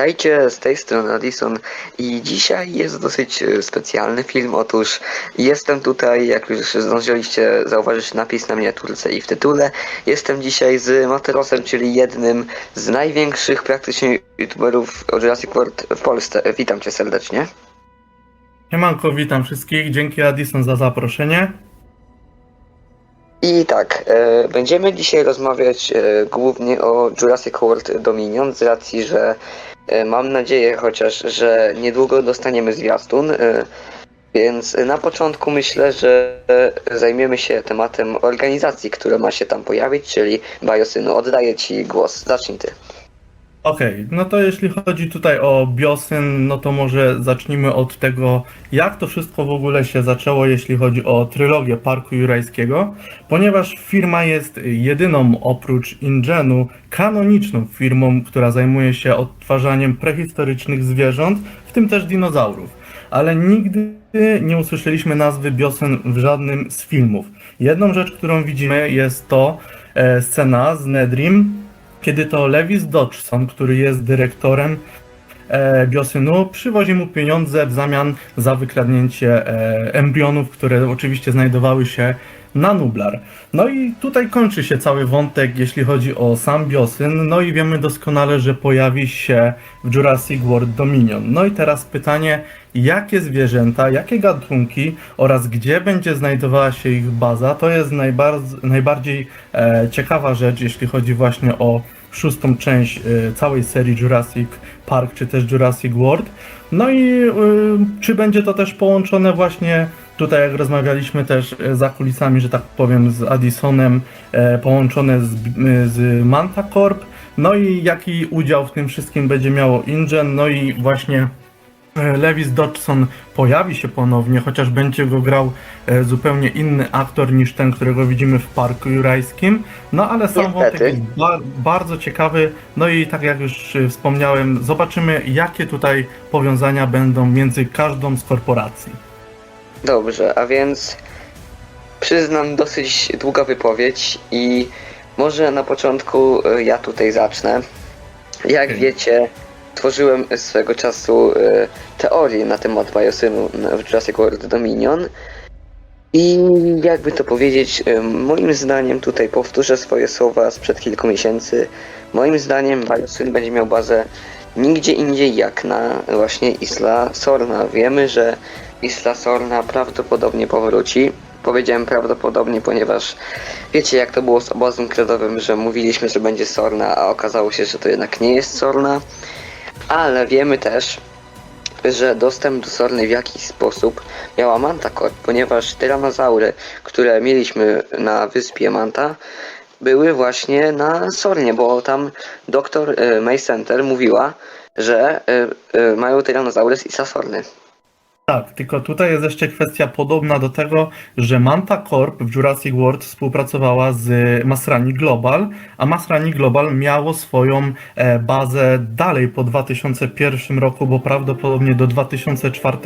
Witajcie, z tej strony Addison i dzisiaj jest dosyć e, specjalny film. Otóż jestem tutaj, jak już zdążyliście zauważyć napis na miniaturce i w tytule, jestem dzisiaj z Materosem, czyli jednym z największych praktycznie youtuberów o Jurassic World w Polsce. Witam cię serdecznie. Siemanko, witam wszystkich. Dzięki Addison za zaproszenie. I tak, e, będziemy dzisiaj rozmawiać e, głównie o Jurassic World Dominion z racji, że mam nadzieję chociaż, że niedługo dostaniemy zwiastun, e, więc na początku myślę, że e, zajmiemy się tematem organizacji, która ma się tam pojawić, czyli Biosynu. Oddaję Ci głos, zacznij Ty. Okej, no to jeśli chodzi tutaj o Biosyn, no to może zacznijmy od tego, jak to wszystko w ogóle się zaczęło, jeśli chodzi o trylogię Parku Jurajskiego, ponieważ firma jest jedyną oprócz Ingenu kanoniczną firmą, która zajmuje się odtwarzaniem prehistorycznych zwierząt, w tym też dinozaurów. Ale nigdy nie usłyszeliśmy nazwy Biosyn w żadnym z filmów. Jedną rzecz, którą widzimy jest to e, scena z Nedrim, kiedy to Lewis Dodgson, który jest dyrektorem e, Biosynu, przywozi mu pieniądze w zamian za wykradnięcie e, embrionów, które oczywiście znajdowały się na Nublar. No i tutaj kończy się cały wątek, jeśli chodzi o sam Biosyn. No i wiemy doskonale, że pojawi się w Jurassic World Dominion. No i teraz pytanie, jakie zwierzęta, jakie gatunki oraz gdzie będzie znajdowała się ich baza, to jest najbardziej, e, ciekawa rzecz, jeśli chodzi właśnie o szóstą część e, całej serii Jurassic Park czy też Jurassic World. No i e, czy będzie to też połączone właśnie tutaj, jak rozmawialiśmy też e, za kulisami, że tak powiem, z Addisonem, e, połączone z, e, z Manta Corp. No i jaki udział w tym wszystkim będzie miało InGen, no i właśnie Lewis Dodgson pojawi się ponownie, chociaż będzie go grał zupełnie inny aktor niż ten, którego widzimy w Parku Jurajskim. No ale sam wątek jest ba- bardzo ciekawy. No i tak jak już wspomniałem, zobaczymy jakie tutaj powiązania będą między każdą z korporacji. Dobrze, a więc przyznam dosyć długa wypowiedź i może na początku e, ja tutaj zacznę. Jak wiecie, tworzyłem swego czasu e, teorię na temat Biosynu w Jurassic World Dominion i jakby to powiedzieć, e, moim zdaniem tutaj powtórzę swoje słowa sprzed kilku miesięcy. Moim zdaniem Biosyn będzie miał bazę nigdzie indziej jak na właśnie Isla Sorna. Wiemy, że Isla Sorna prawdopodobnie powróci. Powiedziałem prawdopodobnie, ponieważ wiecie jak to było z obozem kredowym, że mówiliśmy, że będzie Sorna, a okazało się, że to jednak nie jest Sorna. Ale wiemy też, że dostęp do Sorny w jakiś sposób miała Manta Corp, ponieważ tyranozaury, które mieliśmy na wyspie Manta, były właśnie na Sornie, bo tam doktor e, May Center mówiła, że e, e, mają tyranozaury z Isa Sorny. Tak, tylko tutaj jest jeszcze kwestia podobna do tego, że Manta Corp w Jurassic World współpracowała z Masrani Global, a Masrani Global miało swoją e, bazę dalej po 2001 roku, bo prawdopodobnie do 2004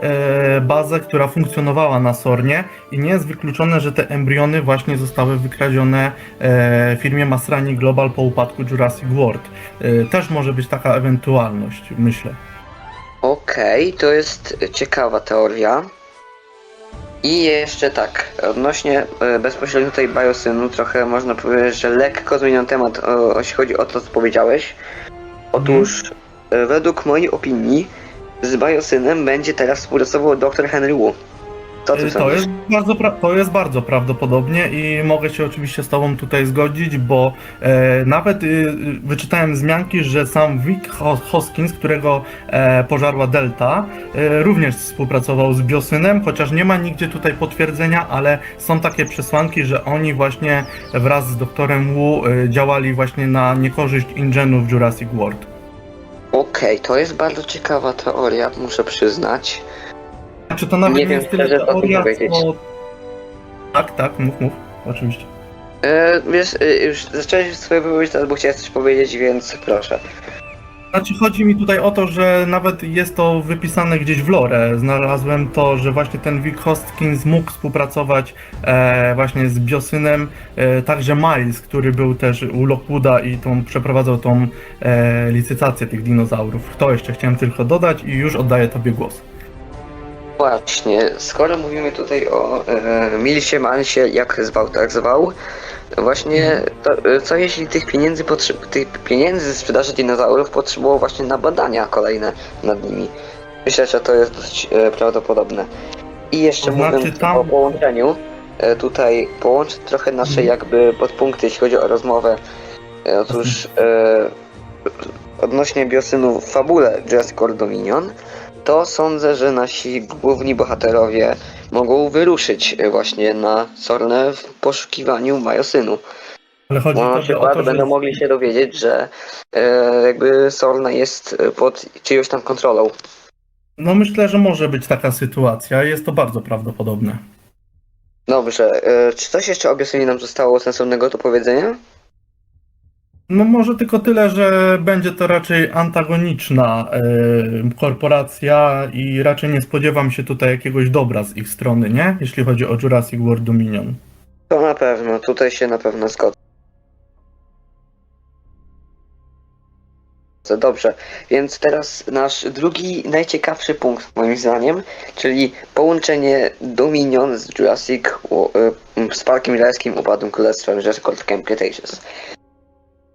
e, bazę, która funkcjonowała na Sornie i nie jest wykluczone, że te embriony właśnie zostały wykradzione e, firmie Masrani Global po upadku Jurassic World. Też może być taka ewentualność, myślę. Okej, to jest ciekawa teoria. I jeszcze tak, odnośnie e, bezpośrednio tutaj Biosynu, trochę można powiedzieć, że lekko zmieniam temat, jeśli chodzi o to, co powiedziałeś. Otóż, e, według mojej opinii, z Biosynem będzie teraz współpracował dr Henry Wu. Ty Y, To jest, bardzo to jest bardzo prawdopodobnie i mogę się oczywiście z Tobą tutaj zgodzić, bo e, nawet y, wyczytałem wzmianki, że sam Vic Ho- Hoskins, którego e, pożarła Delta, e, również współpracował z Biosynem, chociaż nie ma nigdzie tutaj potwierdzenia, ale są takie przesłanki, że oni właśnie wraz z doktorem Wu e, działali właśnie na niekorzyść Ingenu w Jurassic World. Okej, to jest bardzo ciekawa teoria, muszę przyznać. Znaczy to nawet Nie nie, wiem jest tyle szczerze, co tu teoria, powiedzieć. co... Tak, tak, mów, mów, oczywiście. E, wiesz, e, już zacząłeś swoją wypowiedź, albo chciałeś coś powiedzieć, więc proszę. Znaczy chodzi mi tutaj o to, że nawet jest to wypisane gdzieś w lore. Znalazłem to, że właśnie ten Vic Hostkins mógł współpracować e, właśnie z Biosynem, e, także Miles, który był też u Lockwooda i tą, przeprowadzał tą e, licytację tych dinozaurów. To jeszcze chciałem tylko dodać i już oddaję tobie głos. Właśnie, skoro mówimy tutaj o e, Milsie, Mansie, jak zwał, tak zwał, właśnie to, e, co jeśli tych pieniędzy, potrze- tych pieniędzy ze sprzedaży dinozaurów potrzebował właśnie na badania kolejne nad nimi? Myślę, że to jest dość e, prawdopodobne. I jeszcze To znaczy mówiąc tam- o połączeniu, e, tutaj połączę trochę nasze Mhm. jakby podpunkty, jeśli chodzi o rozmowę. E, otóż e, odnośnie biosynu w fabule Jurassic World Dominion, to sądzę, że nasi główni bohaterowie mogą wyruszyć właśnie na Sornę w poszukiwaniu Majosynu. Ale chodzi Bo na tobie o przykład to, że... będą mogli się dowiedzieć, że e, jakby Sorna jest pod czyjąś tam kontrolą. No myślę, że może być taka sytuacja. Jest to bardzo prawdopodobne. Dobrze, e, czy coś jeszcze o Biosynie nam zostało sensownego do powiedzenia? No może tylko tyle, że będzie to raczej antagoniczna e, korporacja i raczej nie spodziewam się tutaj jakiegoś dobra z ich strony, nie? Jeśli chodzi o Jurassic World Dominion. To na pewno, tutaj się na pewno zgodzę. Dobrze, więc teraz nasz drugi najciekawszy punkt moim zdaniem, czyli połączenie Dominion z Jurassic y, z Parkiem Jurassickim Upadłym Królestwem Jurassic World Camp Cretaceous.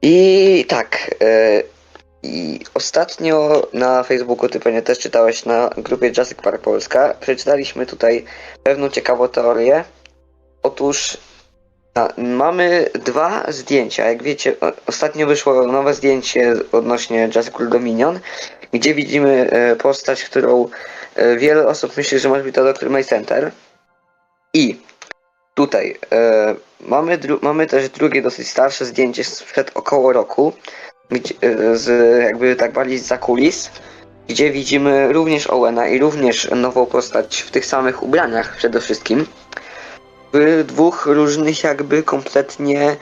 I tak, y, i ostatnio na Facebooku, ty pewnie też czytałeś na grupie Jurassic Park Polska, przeczytaliśmy tutaj pewną ciekawą teorię. Otóż a, mamy dwa zdjęcia. Jak wiecie, ostatnio wyszło nowe zdjęcie odnośnie Jurassic World Dominion, gdzie widzimy e, postać, którą e, wiele osób myśli, że może być to Dr. May Center. I tutaj e, mamy, dru- mamy też drugie, dosyć starsze zdjęcie sprzed około roku, gdzie, z jakby tak bardziej z kulis, gdzie widzimy również Owena i również nową postać w tych samych ubraniach przede wszystkim w dwóch różnych jakby kompletnie e,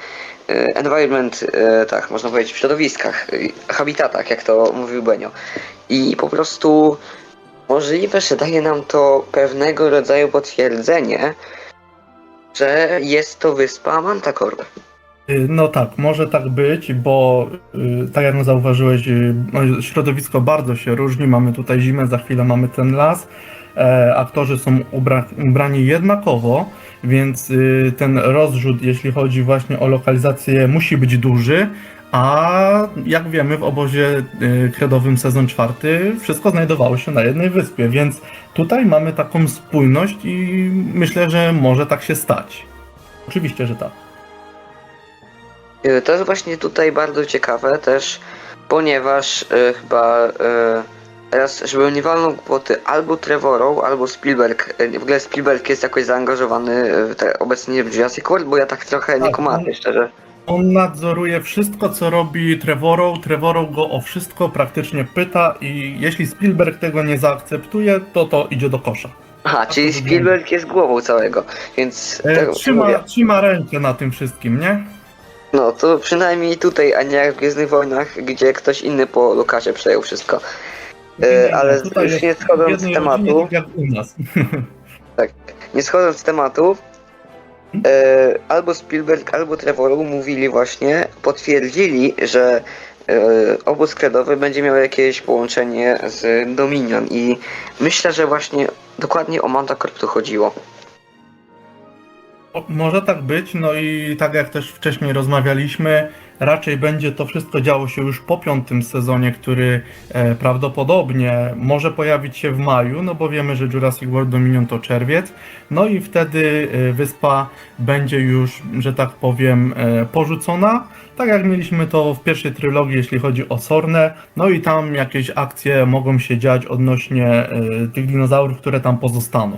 environment, e, tak można powiedzieć, w środowiskach, e, habitatach, jak to mówił Benio. I po prostu możliwe, że daje nam to pewnego rodzaju potwierdzenie, że jest to wyspa Mantacorp. Y, No tak, może tak być, bo y, tak jak zauważyłeś, y, no, środowisko bardzo się różni. Mamy tutaj zimę, za chwilę mamy ten las. E, aktorzy są ubra ubrani jednakowo, więc ten rozrzut, jeśli chodzi właśnie o lokalizację, musi być duży. A jak wiemy, w obozie y, kredowym sezon czwarty wszystko znajdowało się na jednej wyspie, więc tutaj mamy taką spójność i myślę, że może tak się stać. Oczywiście, że tak. E, To jest właśnie tutaj bardzo ciekawe też, ponieważ e, chyba e, teraz, żeby nie walnął głupoty, albo Trevorrow, albo Spielberg, e, w ogóle Spielberg jest jakoś zaangażowany te, obecnie w Jurassic World, bo ja tak trochę nie Tak, kumaty, szczerze. On nadzoruje wszystko, co robi Trevorrow. Trevorrow go o wszystko praktycznie pyta i jeśli Spielberg tego nie zaakceptuje, to to idzie do kosza. Aha, czyli Spielberg jest głową całego, więc E, tego trzyma, mówię. trzyma rękę na tym wszystkim, nie? No to przynajmniej tutaj, a nie jak w Gwiezdnych Wojnach, gdzie ktoś inny po Lukasie przejął wszystko. E, ale już nie schodząc z tematu, tak jak u nas. nie schodząc z tematu, albo Spielberg, albo Trevorrow mówili właśnie, potwierdzili, że e, obóz kredowy będzie miał jakieś połączenie z Dominion i myślę, że właśnie dokładnie o Mantacorp tu chodziło. O, Może tak być, no i tak jak też wcześniej rozmawialiśmy, raczej będzie to wszystko działo się już po piątym sezonie, który e, prawdopodobnie może pojawić się w maju, no bo wiemy, że Jurassic World Dominion to czerwiec, no i wtedy e, wyspa będzie już, że tak powiem, e, porzucona, tak jak mieliśmy to w pierwszej trylogii, jeśli chodzi o Sornę, no i tam jakieś akcje mogą się dziać odnośnie tych dinozaurów, które tam pozostaną.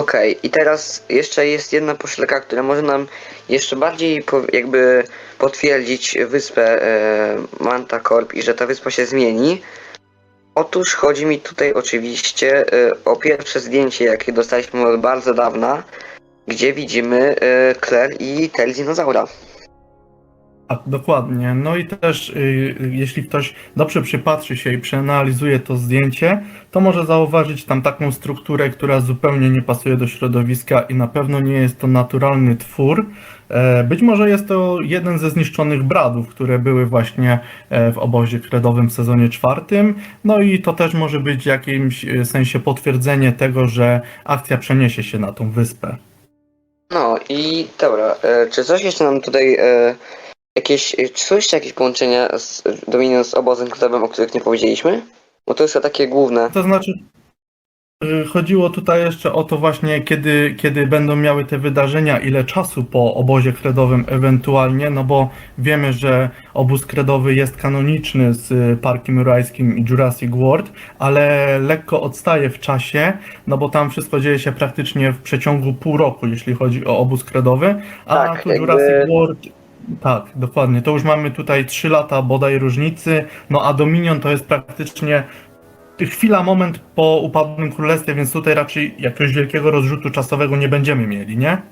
Okej, i teraz jeszcze jest jedna poszlaka, która może nam jeszcze bardziej po, jakby potwierdzić wyspę e, Manta Corp i że ta wyspa się zmieni. Otóż chodzi mi tutaj oczywiście e, o pierwsze zdjęcie, jakie dostaliśmy od bardzo dawna, gdzie widzimy e, Claire i Tel dinozaura. Tak, dokładnie. No i też, y, jeśli ktoś dobrze przypatrzy się i przeanalizuje to zdjęcie, to może zauważyć tam taką strukturę, która zupełnie nie pasuje do środowiska i na pewno nie jest to naturalny twór. E, Być może jest to jeden ze zniszczonych bradów, które były właśnie e, w obozie kredowym w sezonie czwartym. No i to też może być w jakimś e, sensie potwierdzenie tego, że akcja przeniesie się na tą wyspę. No i dobra, czy coś jeszcze nam tutaj jakieś, czy są jeszcze jakieś połączenia z Dominion z obozem kredowym, o których nie powiedzieliśmy? Bo to jest takie główne. To znaczy, y, chodziło tutaj jeszcze o to właśnie, kiedy, kiedy będą miały te wydarzenia, ile czasu po obozie kredowym ewentualnie, no bo wiemy, że obóz kredowy jest kanoniczny z y, Parkiem Jurajskim i Jurassic World, ale lekko odstaje w czasie, no bo tam wszystko dzieje się praktycznie w przeciągu pół roku, jeśli chodzi o obóz kredowy, a Tak, tu jakby- Jurassic World tak, dokładnie. To już mamy tutaj 3 lata bodaj różnicy. No a Dominion to jest praktycznie chwila, moment po upadłym królestwie, więc tutaj raczej jakiegoś wielkiego rozrzutu czasowego nie będziemy mieli, nie?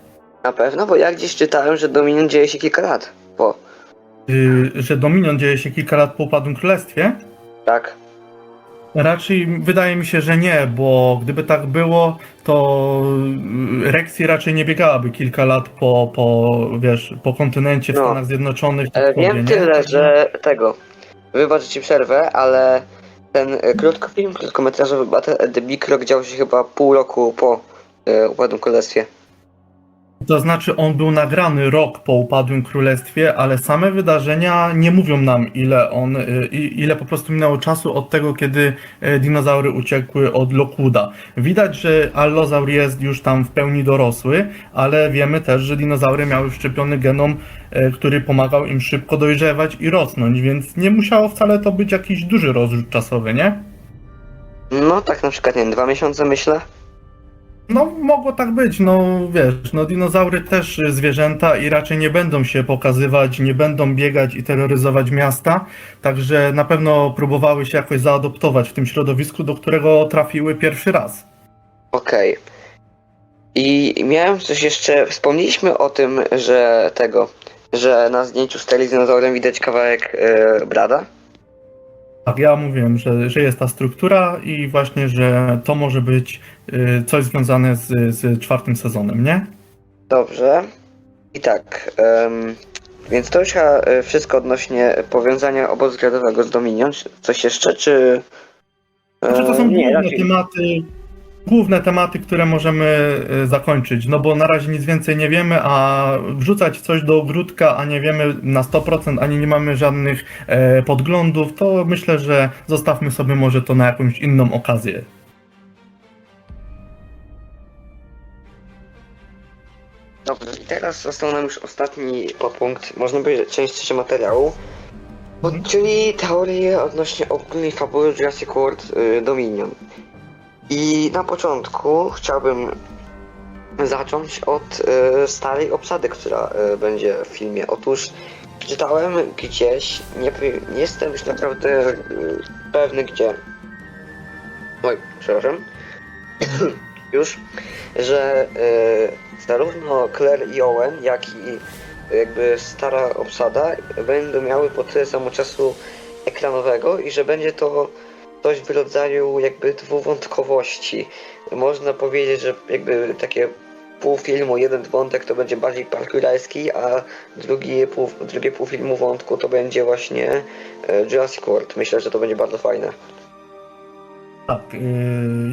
Na pewno, bo ja gdzieś czytałem, że Dominion dzieje się kilka lat. Po, Yy, że Dominion dzieje się kilka lat po upadłym królestwie? tak. Raczej wydaje mi się, że nie, bo gdyby tak było, to yy, Rexy raczej nie biegałaby kilka lat po, po wiesz, po kontynencie w No. Stanach Zjednoczonych. E, wschodzie, wiem nie? tyle, że tego. Wybacz, że ci przerwę, ale ten e, krótkofilm, krótkometrażowy Battle at the Big Rock dział się chyba pół roku po e, upadłym królestwie. To znaczy, on był nagrany rok po upadłym królestwie, ale same wydarzenia nie mówią nam, ile on, y, ile po prostu minęło czasu od tego, kiedy y, dinozaury uciekły od Lockwood'a. Widać, że allozaur jest już tam w pełni dorosły, ale wiemy też, że dinozaury miały wszczepiony genom, y, który pomagał im szybko dojrzewać i rosnąć, więc nie musiało wcale to być jakiś duży rozrzut czasowy, nie? No tak na przykład, nie dwa miesiące myślę. No, mogło tak być, no wiesz, no dinozaury też zwierzęta i raczej nie będą się pokazywać, nie będą biegać i terroryzować miasta, także na pewno próbowały się jakoś zaadoptować w tym środowisku, do którego trafiły pierwszy raz. Okej. I miałem coś jeszcze, wspomnieliśmy o tym, że tego, że na zdjęciu z telewizorem widać kawałek e, brada. Tak, ja mówiłem, że, że jest ta struktura i właśnie, że to może być y, coś związane z, z czwartym sezonem, nie? Dobrze. I tak, em, więc to już chyba e, wszystko odnośnie powiązania obozu gradowego z Dominion. Coś jeszcze, czy... Znaczy to są główne raczej- tematy, główne tematy, które możemy y, zakończyć, no bo na razie nic więcej nie wiemy, a wrzucać coś do ogródka, a nie wiemy na 100%, ani nie mamy żadnych e, podglądów, to myślę, że zostawmy sobie może to na jakąś inną okazję. Dobrze, i teraz został nam już ostatni podpunkt, można powiedzieć część trzecia materiału, bo, czyli teorie odnośnie ogólnej fabuły Jurassic World y, Dominion. I na początku chciałbym zacząć od y, starej obsady, która y, będzie w filmie. Otóż czytałem gdzieś, nie, nie jestem już naprawdę y, pewny gdzie. Oj, przepraszam. już, że y, zarówno Claire i Owen, jak i jakby stara obsada będą miały po tyle samo czasu ekranowego i że będzie to coś w rodzaju jakby dwuwątkowości. Można powiedzieć, że jakby takie pół filmu, jeden wątek to będzie bardziej parkuralski, a drugi pół, drugie pół filmu wątku to będzie właśnie e, Jurassic World. Myślę, że to będzie bardzo fajne. Tak, y,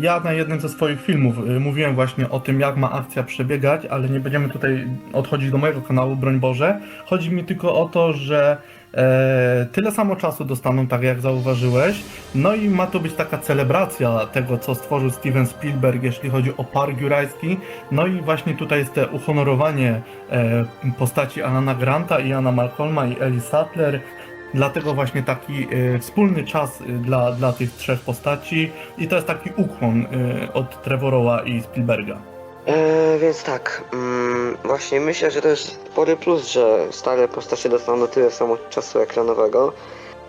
ja na jednym ze swoich filmów y, mówiłem właśnie o tym, jak ma akcja przebiegać, ale nie będziemy tutaj odchodzić do mojego kanału, broń Boże. Chodzi mi tylko o to, że e, tyle samo czasu dostaną, tak jak zauważyłeś. No i ma to być taka celebracja tego, co stworzył Steven Spielberg, jeśli chodzi o Park Jurajski. No i właśnie tutaj jest te uhonorowanie e, postaci Alana Granta i Anna Malcolma i Ellie Sattler. Dlatego właśnie taki e, wspólny czas e, dla, dla tych trzech postaci i to jest taki ukłon e, od Trevorowa i Spielberga. E, więc tak, mm, właśnie myślę, że to jest spory plus, że stare postacie dostaną tyle samo czasu ekranowego,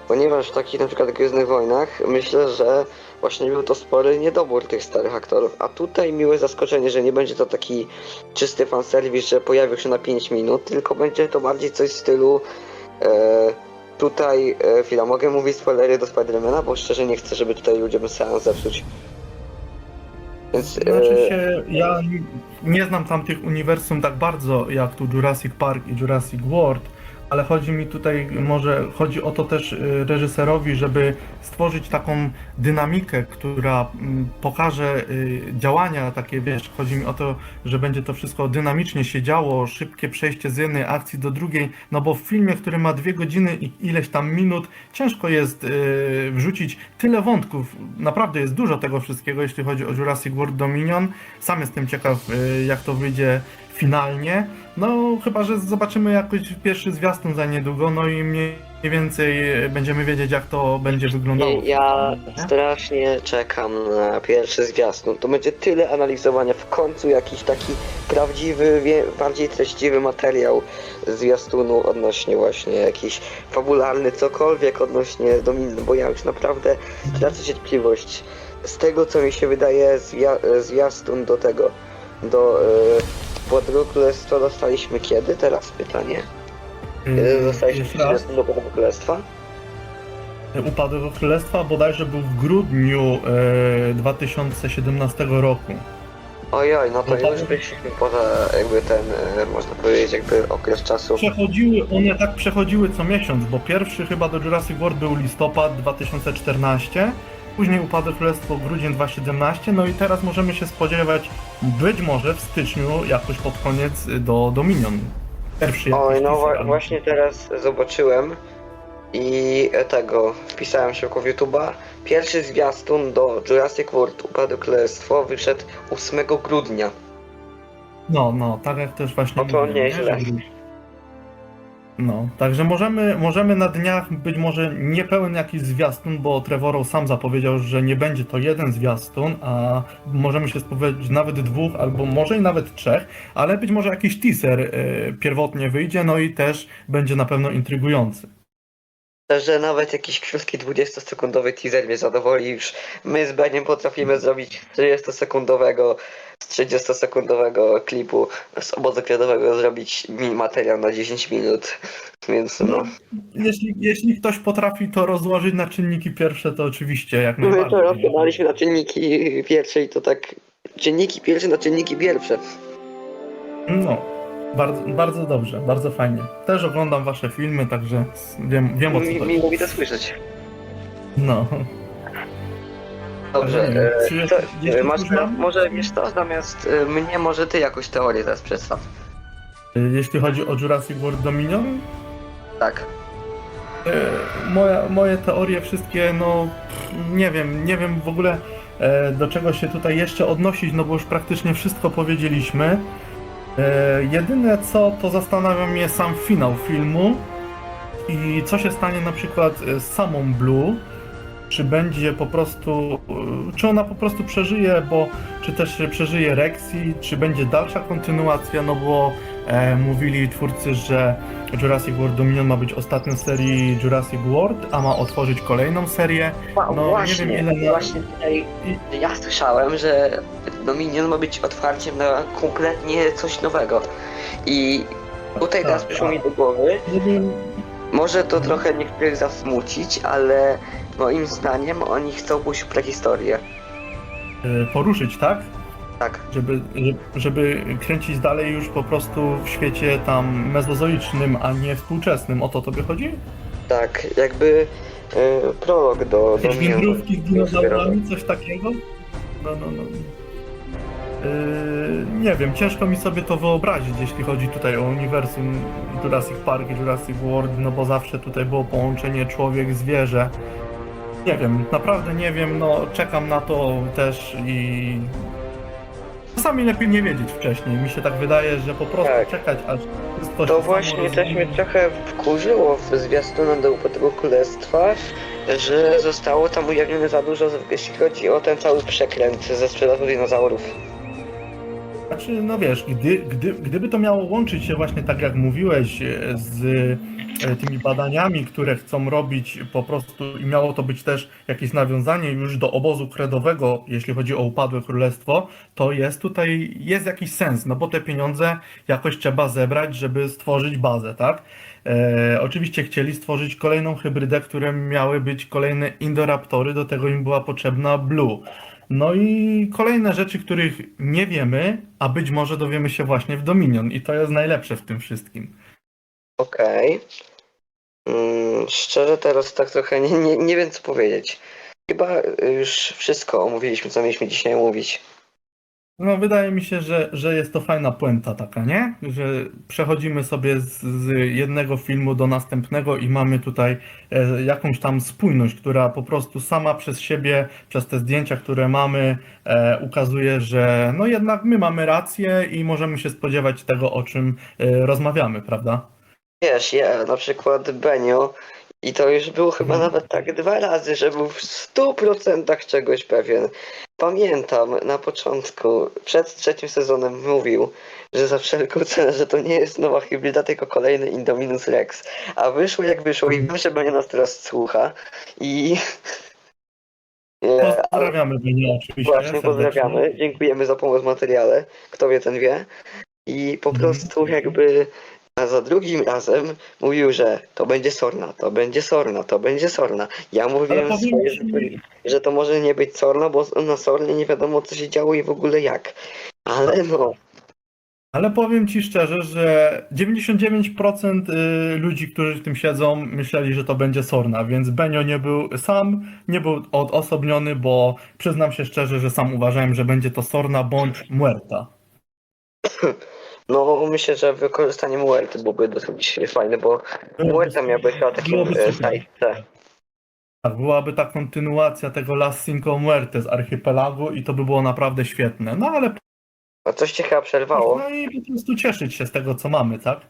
ponieważ w takich na przykład Gwiezdnych Wojnach myślę, że właśnie był to spory niedobór tych starych aktorów, a tutaj miłe zaskoczenie, że nie będzie to taki czysty fanserwis, że pojawił się na 5 minut, tylko będzie to bardziej coś w stylu E, tutaj, e, chwila, mogę mówić spoilery do Spidermana, bo szczerze nie chcę, żeby tutaj ludziom seans zepsuć. Więc, Znaczy e, się, ja nie znam tamtych uniwersum tak bardzo jak tu Jurassic Park i Jurassic World, ale chodzi mi tutaj może, chodzi o to też y, reżyserowi, żeby stworzyć taką dynamikę, która mm, pokaże y, działania takie, wiesz, chodzi mi o to, że będzie to wszystko dynamicznie się działo, szybkie przejście z jednej akcji do drugiej, no bo w filmie, który ma dwie godziny i ileś tam minut, ciężko jest y, wrzucić tyle wątków, naprawdę jest dużo tego wszystkiego, jeśli chodzi o Jurassic World Dominion, sam jestem ciekaw, jak to wyjdzie finalnie. No, chyba, że zobaczymy jakoś pierwszy zwiastun za niedługo, no i mniej więcej będziemy wiedzieć, jak to będzie wyglądało. Ja strasznie czekam na pierwszy zwiastun. To będzie tyle analizowania, w końcu jakiś taki prawdziwy, bardziej treściwy materiał zwiastunu odnośnie właśnie jakiś fabularny, cokolwiek odnośnie Dominion, bo ja już naprawdę tracę cierpliwość. Z tego co mi się wydaje, zwia, zwiastun do tego, do Władnego Królestwa dostaliśmy kiedy? Teraz pytanie. Kiedy dostaliśmy jeszcze raz, zwiastun do Władnego Królestwa? Upadłego Królestwa bodajże był w grudniu e, 2017 roku. Ojoj, no to No to- już byliśmy poza jakby ten, e, można powiedzieć, jakby okres czasu. Przechodziły, one tak przechodziły co miesiąc, bo pierwszy chyba do Jurassic World był listopad 2014, później Upadłe Królestwo grudzień 2017, no i teraz możemy się spodziewać być może w styczniu jakoś pod koniec do Dominion. Pierwszy Oj, jakiś no wa- właśnie teraz zobaczyłem i e, tego, wpisałem szybko w YouTube'a. Pierwszy zwiastun do Jurassic World Upadłe Królestwo wyszedł 8 grudnia. No, no, tak jak też właśnie No to mówiłem, nie? nieźle. Że- No, także możemy, możemy na dniach być może niepełen jakiś zwiastun, bo Trevorrow sam zapowiedział, że nie będzie to jeden zwiastun, a możemy się spodziewać nawet dwóch, albo może i nawet trzech, ale być może jakiś teaser e, pierwotnie wyjdzie, no i też będzie na pewno intrygujący. Że nawet jakiś krótki 20-sekundowy teaser mnie zadowoli już. My z Beniem potrafimy zrobić 30-sekundowego, z 30-sekundowego klipu z obozu kwiatowego zrobić mi materiał na 10 minut. Więc no. Jeśli, jeśli ktoś potrafi to rozłożyć na czynniki pierwsze, to oczywiście jak My to najbardziej. rozkładaliśmy na czynniki pierwsze i to tak. Czynniki pierwsze na czynniki pierwsze. No, bardzo, bardzo dobrze, bardzo fajnie. Też oglądam wasze filmy, także wiem, wiem o co Mi, chodzi. miło mi to słyszeć. No. Dobrze, nie e, czy to, e, masz, może wiesz to, zamiast e, mnie, może ty jakąś teorię teraz przedstaw. Jeśli chodzi o Jurassic World Dominion, Tak. e, moja, moje teorie wszystkie, no pff, nie wiem, nie wiem w ogóle e, do czego się tutaj jeszcze odnosić, no bo już praktycznie wszystko powiedzieliśmy. E, jedyne co, to zastanawia mnie sam finał filmu i co się stanie na przykład e, z samą Blue. Czy będzie po prostu, e, czy ona po prostu przeżyje, bo czy też przeżyje Rexy, czy będzie dalsza kontynuacja, no bo e, mówili twórcy, że Jurassic World Dominion ma być ostatnią serii Jurassic World, a ma otworzyć kolejną serię. Wa- No, nie właśnie, wiem, ile właśnie tutaj ja słyszałem, że Dominion ma być otwarciem na kompletnie coś nowego. I tutaj Tak, teraz przyszło tak. mi do głowy, może to trochę niektórych zasmucić, ale moim zdaniem oni chcą pójść w prehistorię. e, poruszyć, tak? Tak. Żeby, żeby- kręcić dalej już po prostu w świecie tam mezozoicznym, a nie współczesnym. O to tobie chodzi? Tak, jakby e, prolog do Jakieś Dominion. wędrówki z dinozaurami, coś takiego? No, no, no. Yy, nie wiem, ciężko mi sobie to wyobrazić, jeśli chodzi tutaj o uniwersum Jurassic Park i Jurassic World, no bo zawsze tutaj było połączenie człowiek-zwierzę. Nie wiem, naprawdę nie wiem, no czekam na to też i czasami lepiej nie wiedzieć wcześniej. Mi się tak wydaje, że po prostu Tak. czekać, aż wszystko się To samo właśnie też mnie rozwinie. trochę wkurzyło w zwiastunach do Upadłego Królestwa, że zostało tam ujawnione za dużo, jeśli chodzi o ten cały przekręt ze sprzedaży dinozaurów. Znaczy, no wiesz, gdy, gdy, gdyby to miało łączyć się właśnie tak jak mówiłeś e, z e, tymi badaniami, które chcą robić po prostu i miało to być też jakieś nawiązanie już do obozu kredowego, jeśli chodzi o upadłe królestwo, to jest tutaj, jest jakiś sens, no bo te pieniądze jakoś trzeba zebrać, żeby stworzyć bazę, tak? E, oczywiście chcieli stworzyć kolejną hybrydę, które miały być kolejne Indoraptory, do tego im była potrzebna Blue. No i kolejne rzeczy, których nie wiemy, a być może dowiemy się właśnie w Dominion i to jest najlepsze w tym wszystkim. Okej. Mm, szczerze teraz tak trochę nie, nie, nie wiem co powiedzieć. Chyba już wszystko omówiliśmy, co mieliśmy dzisiaj mówić. No, wydaje mi się, że, że jest to fajna puenta taka, nie? Że przechodzimy sobie z, z jednego filmu do następnego i mamy tutaj e, jakąś tam spójność, która po prostu sama przez siebie, przez te zdjęcia, które mamy, e, ukazuje, że no jednak my mamy rację i możemy się spodziewać tego, o czym e, rozmawiamy, prawda? Wiesz, ja na przykład Benio i to już było chyba Mhm. nawet tak dwa razy, że był w 100% czegoś pewien. Pamiętam na początku, przed trzecim sezonem mówił, że za wszelką cenę, że to nie jest nowa hybryda, tylko kolejny Indominus Rex. A wyszło jak wyszło i wiem, że będzie nas teraz słucha i... Pozdrawiamy Benia oczywiście. właśnie serdecznie. pozdrawiamy, dziękujemy za pomoc w materiale, kto wie ten wie. I po Mhm. prostu jakby a za drugim razem mówił, że to będzie Sorna, to będzie Sorna, to będzie Sorna. Ja mówiłem ci- że, że to może nie być Sorna, bo na Sornie nie wiadomo co się działo i w ogóle jak. Ale no, Ale powiem Ci szczerze, że 99% y, ludzi, którzy w tym siedzą, myśleli, że to będzie Sorna, więc Benio nie był sam, nie był odosobniony, bo przyznam się szczerze, że sam uważałem, że będzie to Sorna bądź Muerta. no myślę, że wykorzystanie Muerty byłoby dosyć fajne, bo Muerta miał być chyba takim Byłoby e, super. Tak, byłaby ta kontynuacja tego Las Cinco Muerte z archipelagu i to by było naprawdę świetne. No ale A coś cię chyba przerwało. no i po prostu cieszyć się z tego, co mamy, tak?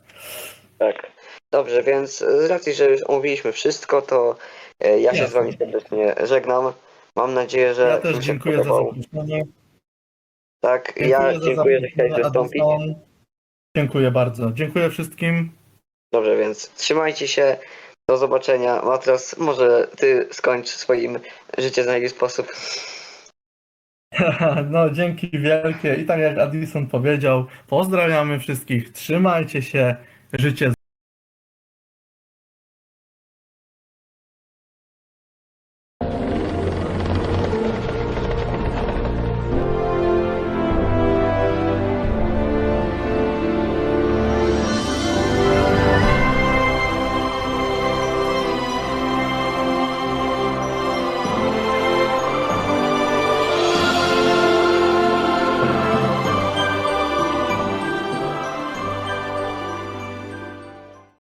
Tak. Dobrze, więc z racji, że już omówiliśmy wszystko, to e, ja się Jasne. z wami serdecznie żegnam. Mam nadzieję, że Ja też się dziękuję za zaproszenie. Tak, ja dziękuję, że chciałeś zaproszenie, wystąpić. Addison. Dziękuję bardzo. Dziękuję wszystkim. Dobrze, więc trzymajcie się. Do zobaczenia. Matras, może ty skończ swoim życie znajdzie sposób. No, dzięki wielkie. I tak jak Addison powiedział, pozdrawiamy wszystkich. Trzymajcie się. Życie